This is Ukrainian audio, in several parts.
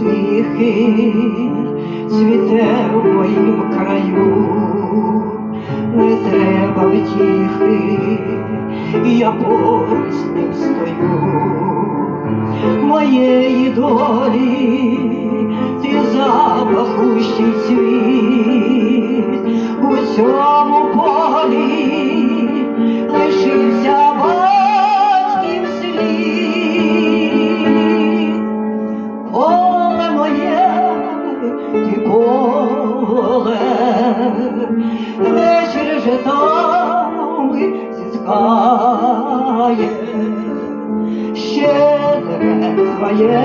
тихий цвіте в моїм краю, не треба втіхи, я поруч з ним стою. Моєї долі, ти запахущий цвіт у цьому полі лишився ти поле, вечір же там зіскає, щедре своє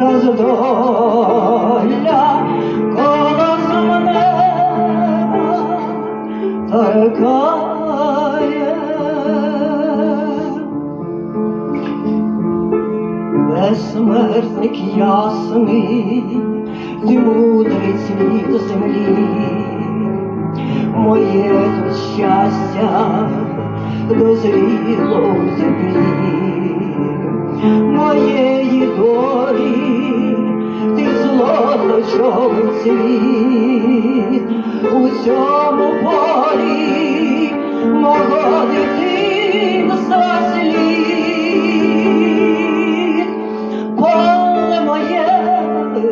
роздоля, Безсмертник ясний, ти мудрий світ землі, моє тут щастя дозріло в землі, моєї долі, ти злото човен світ. У цьому полі мого дитинства слід.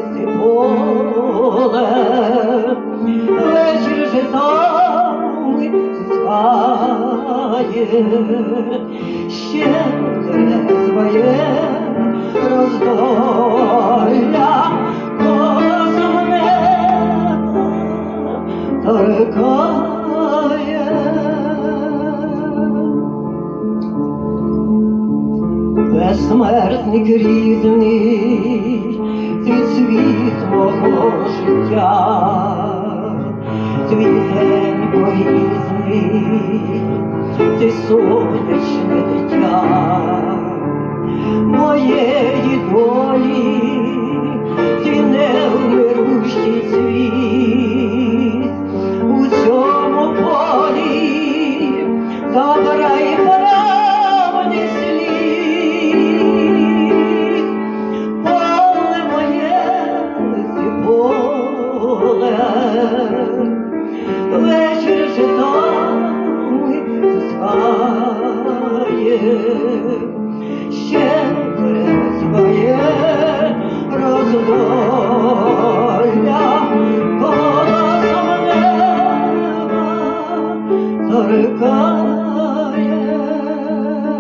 Ти поле, вечір же там зіскає, щедре своє роздоля, косом неба торкає. Ти світ мого життя, твій день порізний, ти сонячне дитя, моєї долі, згає, щедре своє роздоля, голосом неба торкає.